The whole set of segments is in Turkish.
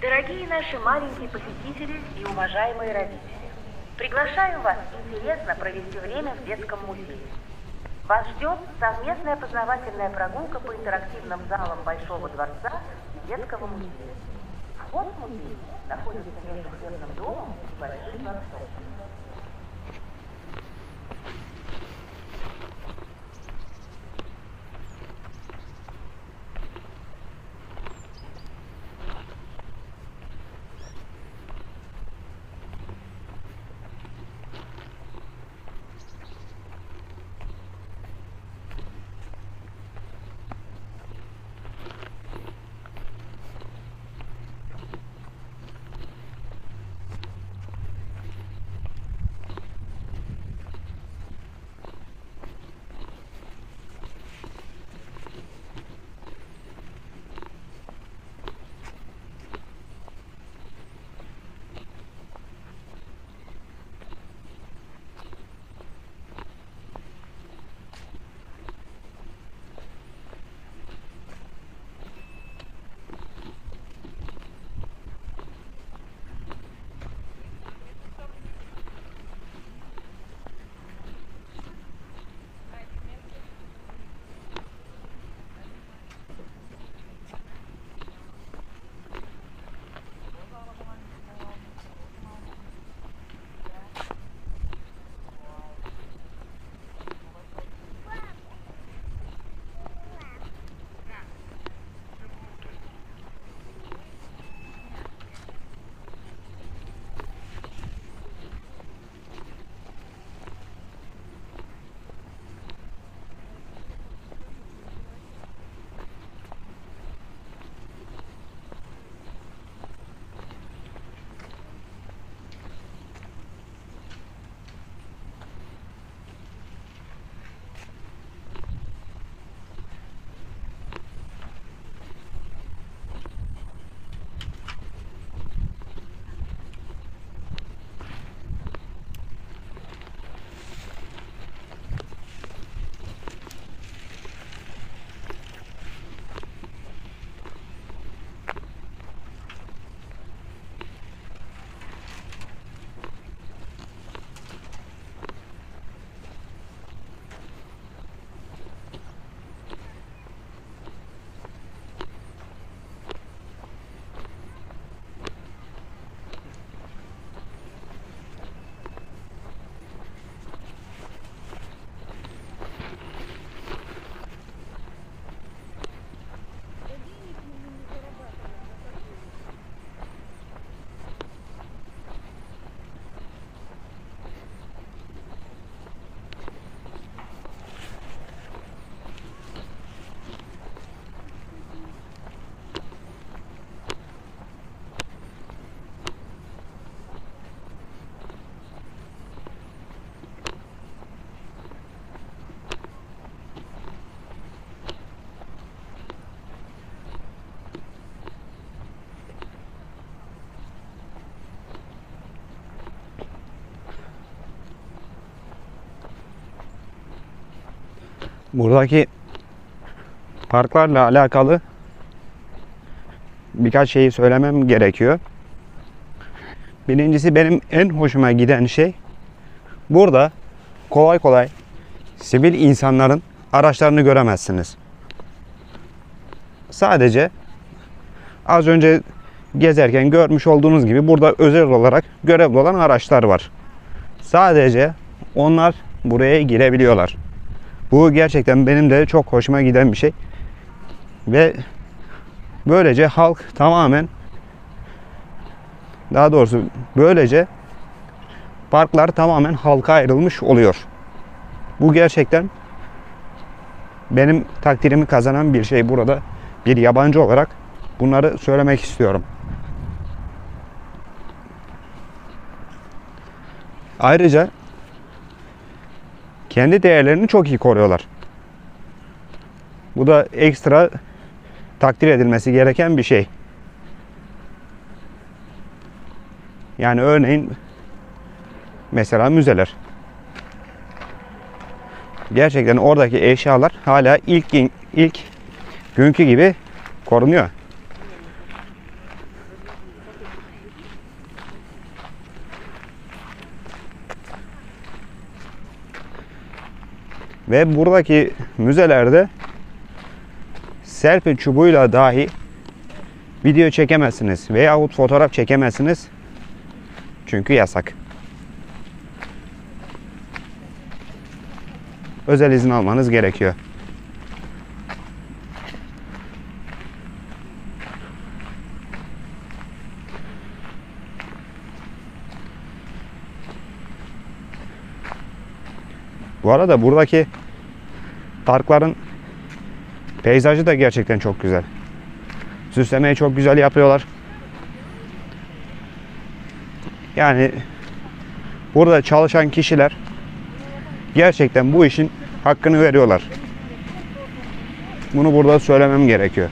Дорогие наши маленькие посетители и уважаемые родители, приглашаю вас интересно провести время в детском музее. Вас ждет совместная познавательная прогулка по интерактивным залам Большого дворца и детского музея. Вход в музей находится между хлебным домом и Большим дворцом. Buradaki parklarla alakalı birkaç şeyi söylemem gerekiyor. Birincisi benim en hoşuma giden şey burada kolay kolay sivil insanların araçlarını göremezsiniz. Sadece az önce gezerken görmüş olduğunuz gibi burada özel olarak görevli olan araçlar var. Sadece onlar buraya girebiliyorlar. Bu gerçekten benim de çok hoşuma giden bir şey. Ve böylece halk tamamen daha doğrusu böylece parklar tamamen halka ayrılmış oluyor. Bu gerçekten benim takdirimi kazanan bir şey burada. Bir yabancı olarak bunları söylemek istiyorum. Ayrıca kendi değerlerini çok iyi koruyorlar. Bu da ekstra takdir edilmesi gereken bir şey. Yani örneğin mesela müzeler. Gerçekten oradaki eşyalar hala ilk ilk günkü gibi korunuyor. Ve buradaki müzelerde selfie çubuğuyla dahi video çekemezsiniz veyahut fotoğraf çekemezsiniz. Çünkü yasak. Özel izin almanız gerekiyor. Bu arada buradaki parkların peyzajı da gerçekten çok güzel. Süslemeyi çok güzel yapıyorlar. Yani burada çalışan kişiler gerçekten bu işin hakkını veriyorlar. Bunu burada söylemem gerekiyor.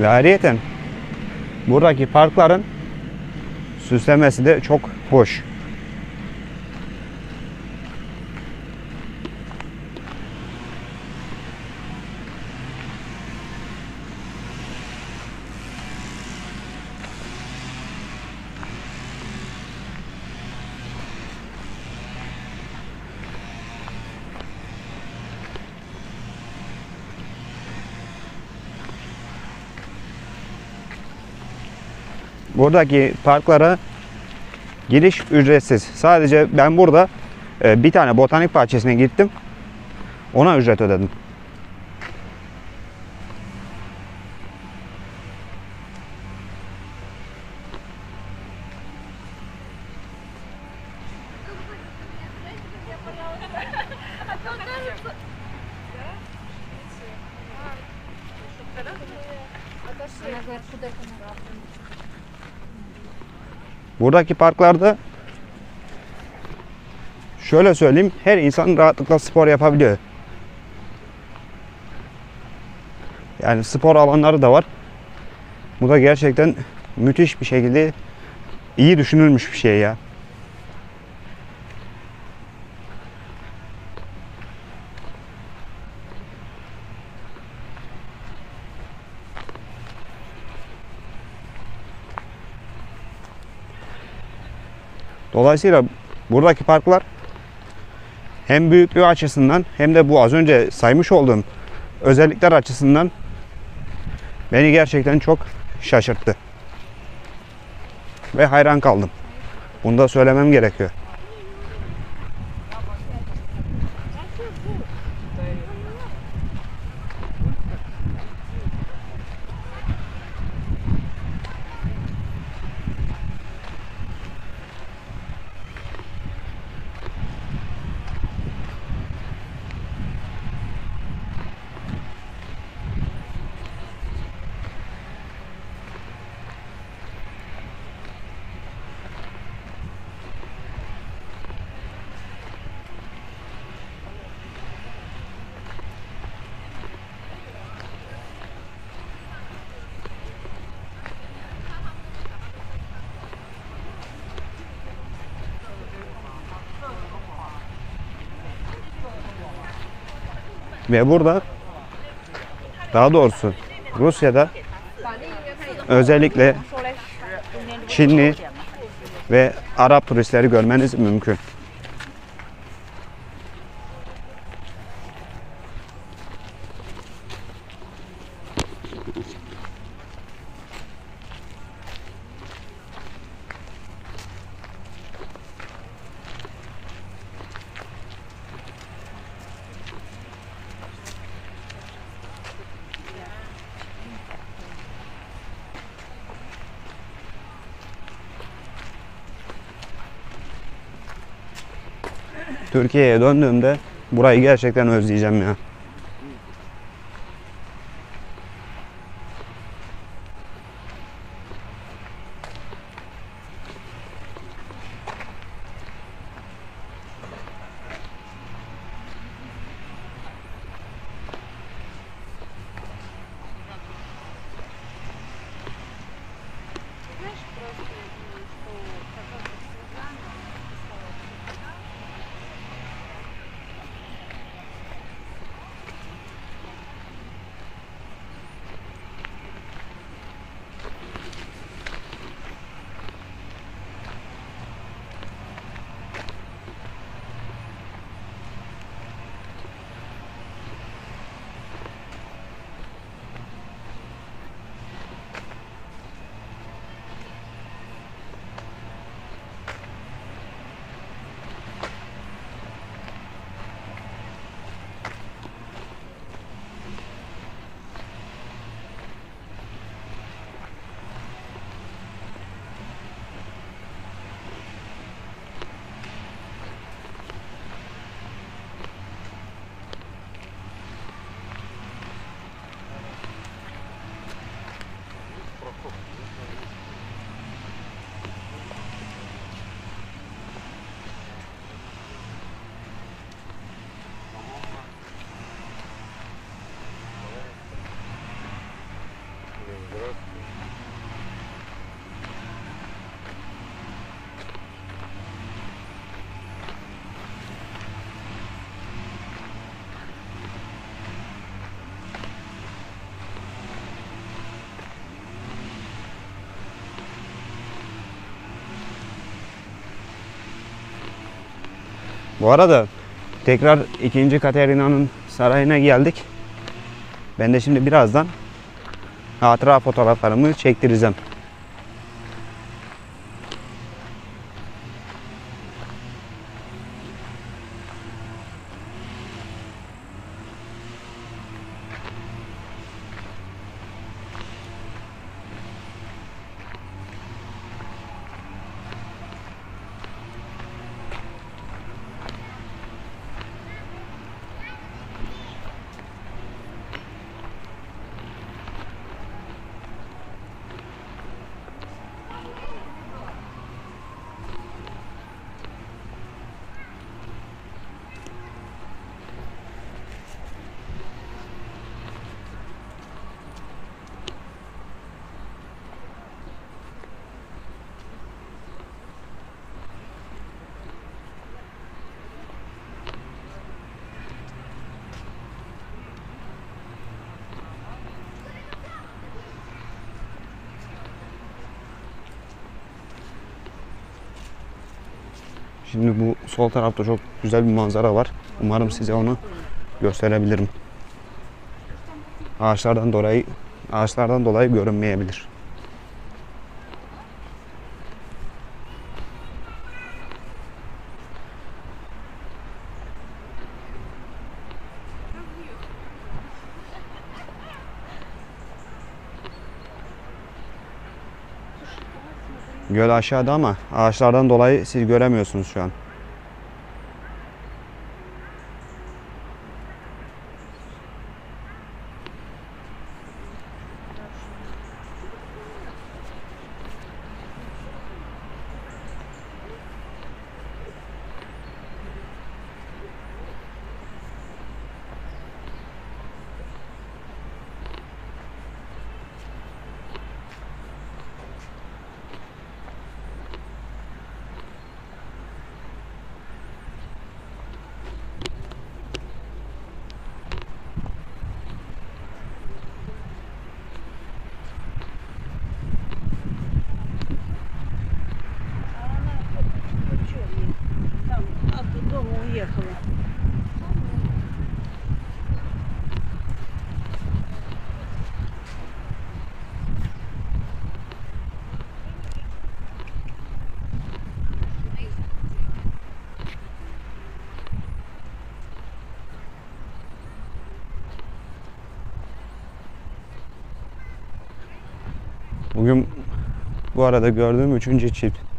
Ve ayrıyeten buradaki parkların süslemesi de çok hoş. Buradaki parklara giriş ücretsiz. Sadece ben burada e, bir tane botanik bahçesine gittim. Ona ücret ödedim. Buradaki parklarda şöyle söyleyeyim her insan rahatlıkla spor yapabiliyor. Yani spor alanları da var. Bu da gerçekten müthiş bir şekilde iyi düşünülmüş bir şey ya. Dolayısıyla buradaki parklar hem büyüklüğü açısından hem de bu az önce saymış olduğum özellikler açısından beni gerçekten çok şaşırttı. Ve hayran kaldım. Bunu da söylemem gerekiyor. Ve burada daha doğrusu Rusya'da özellikle Çinli ve Arap turistleri görmeniz mümkün. Türkiye'ye döndüğümde burayı gerçekten özleyeceğim ya. Bu arada tekrar 2. Katerina'nın sarayına geldik. Ben de şimdi birazdan hatıra fotoğraflarımı çektireceğim. Şimdi bu sol tarafta çok güzel bir manzara var. Umarım size onu gösterebilirim. Ağaçlardan dolayı ağaçlardan dolayı görünmeyebilir. Göl aşağıda ama ağaçlardan dolayı siz göremiyorsunuz şu an. Bugün bu arada gördüğüm üçüncü çift.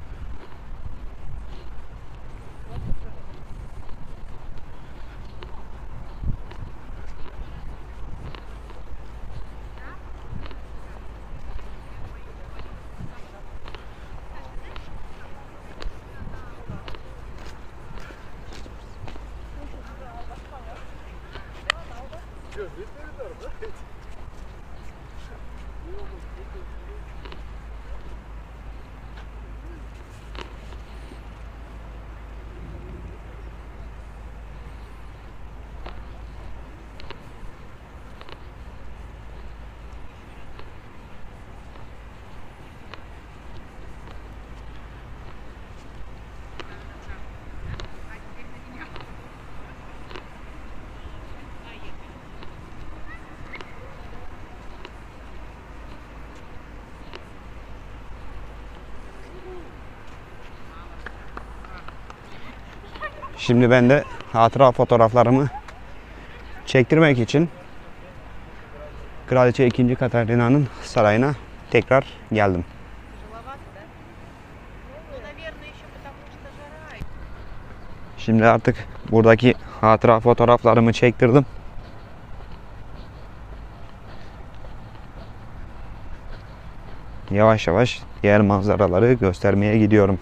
Şimdi ben de hatıra fotoğraflarımı çektirmek için Kraliçe 2. Katarina'nın sarayına tekrar geldim. Şimdi artık buradaki hatıra fotoğraflarımı çektirdim. Yavaş yavaş diğer manzaraları göstermeye gidiyorum.